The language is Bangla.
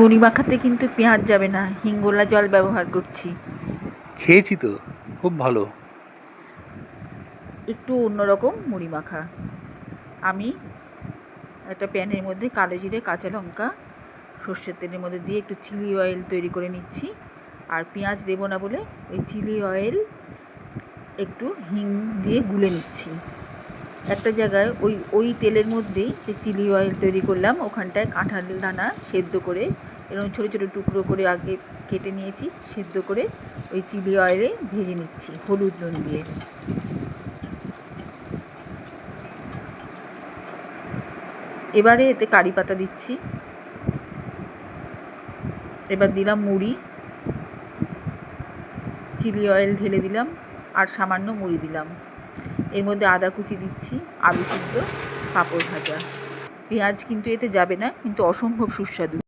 মুড়ি মাখাতে কিন্তু পেঁয়াজ যাবে না হিঙ্গোলা জল ব্যবহার করছি। খেয়েছি তো খুব ভালো। একটু অন্যরকম মুড়ি মাখা। আমি একটা প্যানের মধ্যে কালো জিরে কাঁচা লঙ্কা সর্ষের তেলের মধ্যে দিয়ে একটু চিলি অয়েল তৈরি করে নিচ্ছি। আর পেঁয়াজ দেবো না বলে ওই চিলি অয়েল একটু হিং দিয়ে গুলে নিচ্ছি। একটা জায়গায় ওই ওই তেলের মধ্যেই যে চিলি অয়েল তৈরি করলাম, ওখানটায় কাঁঠাল দানা সেদ্ধ করে এরকম ছোটো ছোটো টুকরো করে আগে কেটে নিয়েছি, সেদ্ধ করে ওই চিলি অয়েলে ভেজে নিচ্ছি, হলুদ নুন দিয়ে। এবারে এতে কারি পাতা দিচ্ছি। এবার দিলাম মুড়ি। চিলি অয়েল ঢেলে দিলাম, আর সামান্য মুড়ি দিলাম। এর মধ্যে আদা কুচি দিচ্ছি, আলু সিদ্ধ, পাঁপড় ভাজা। পেঁয়াজ কিন্তু এতে যাবে না, কিন্তু অসম্ভব সুস্বাদু।